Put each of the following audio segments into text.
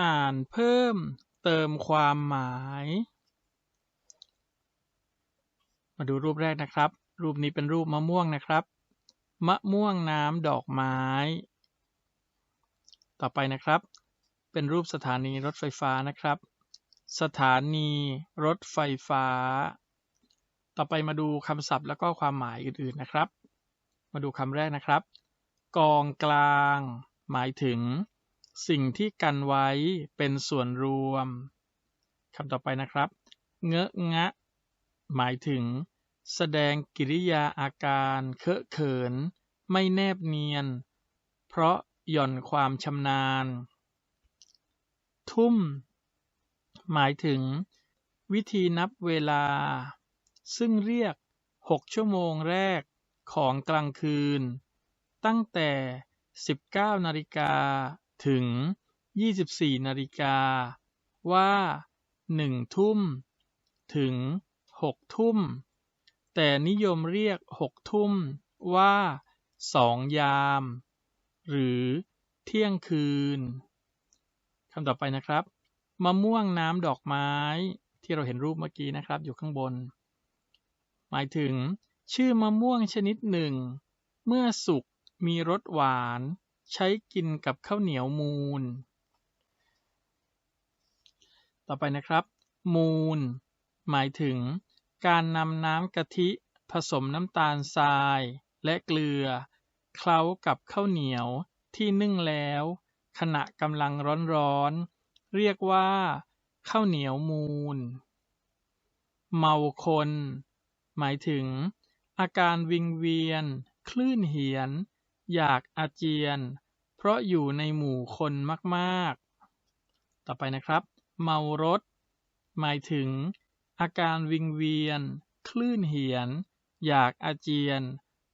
อ่านเพิ่มเติมความหมาย มาดูรูปแรกนะครับ รูปนี้เป็นรูปมะม่วงนะครับ มะม่วงน้ำดอกไม้ ต่อไปนะครับ เป็นรูปสถานีรถไฟฟ้านะครับ สถานีรถไฟฟ้า ต่อไปมาดูคำศัพท์แล้วก็ความหมายอื่นๆนะครับ มาดูคำแรกนะครับ กองกลาง หมายถึง สิ่งที่กันไว้เป็นส่วนรวมคำต่อไปนะครับ เงอะงะ หมายถึง แสดงกิริยาอาการเคอะเขิน ไม่แนบเนียน เพราะหย่อนความชำนาญ ทุ่ม หมายถึง วิธีนับเวลา ซึ่งเรียก 6 ชั่วโมงแรกของกลางคืน ตั้งแต่ 19นาฬิกา ถึง 24 นาฬิกา ว่า 1 ทุ่ม ถึง 6 ทุ่ม แต่นิยมเรียก 6 ทุ่ม ว่า2ยาม หรือเที่ยงคืนคำต่อไปนะครับ มะม่วงน้ำดอกไม้ ที่เราเห็นรูปเมื่อกี้นะครับ อยู่ข้างบน หมายถึง ชื่อมะม่วงชนิดหนึ่ง เมื่อสุกมีรสหวาน ใช้กินกับข้าวเหนียวมูนต่อไปนะครับ มูนหมายถึง การนำน้ำกะทิ ผสมน้ำตาลทราย และเกลือ เคล้ากับข้าวเหนียวที่นึ่งแล้ว ขณะกำลังร้อนๆ เรียกว่าข้าวเหนียวมูนเมาคน หมายถึง อาการวิงเวียน คลื่นเหียน อยากอาเจียน เพราะอยู่ในหมู่คนมากๆ ต่อไปนะครับ เมารถ หมายถึง อาการวิงเวียน คลื่นเหียน อยากอาเจียน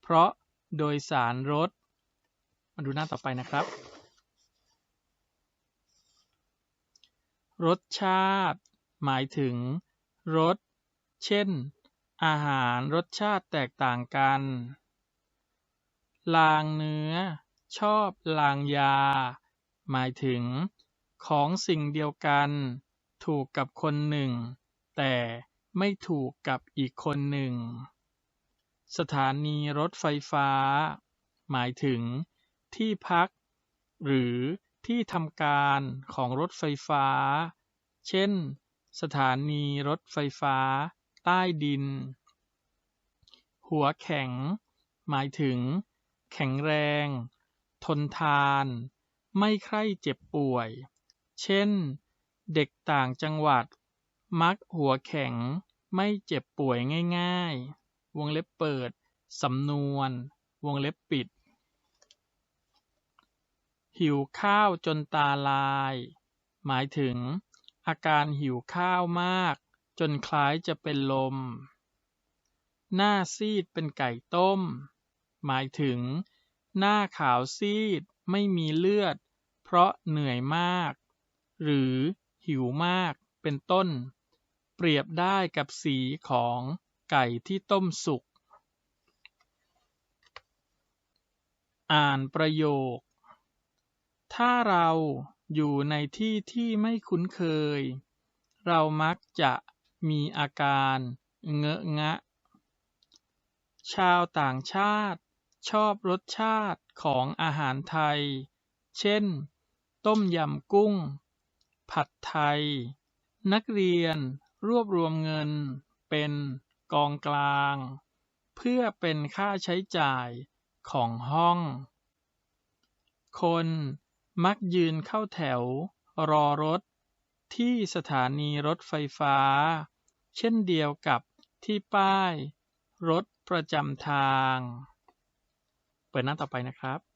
เพราะโดยสารรถ มาดูหน้าต่อไปนะครับ รสชาติ หมายถึง รส เช่น อาหารรสชาติแตกต่างกัน ลางเนื้อ ชอบลางยา หมายถึง ของสิ่งเดียวกัน ถูกกับคนหนึ่ง แต่ไม่ถูกกับอีกคนหนึ่ง สถานีรถไฟฟ้า หมายถึง ที่พัก หรือที่ทำการของรถไฟฟ้า เช่น สถานีรถไฟฟ้า ใต้ดิน หัวแข็ง หมายถึง แข็งแรง ทนทาน ไม่ใคร่เจ็บป่วย เช่น เด็กต่างจังหวัด มักหัวแข็ง ไม่เจ็บป่วยง่าย ๆ วงเล็บเปิด สำนวน วงเล็บปิด หิวข้าวจนตาลาย หมายถึง อาการหิวข้าวมาก จนคล้ายจะเป็นลม หน้าซีดเป็นไก่ต้ม หมายถึง หน้าขาวซีด ไม่มีเลือด เพราะเหนื่อยมาก หรือหิวมากเป็นต้น เปรียบได้กับสีของไก่ที่ต้มสุก อ่านประโยค ถ้าเราอยู่ในที่ที่ไม่คุ้นเคย เรามักจะมีอาการเงอะงะ ชาวต่างชาติ ชอบรสชาติของอาหารไทย เช่น ต้มยำกุ้ง ผัดไทย นักเรียนรวบรวมเงินเป็นกองกลาง เพื่อเป็นค่าใช้จ่ายของห้อง คนมักยืนเข้าแถวรอรถที่สถานีรถไฟฟ้า เช่นเดียวกับที่ป้าย รถประจำทาง เปิดหน้าต่อไปนะครับ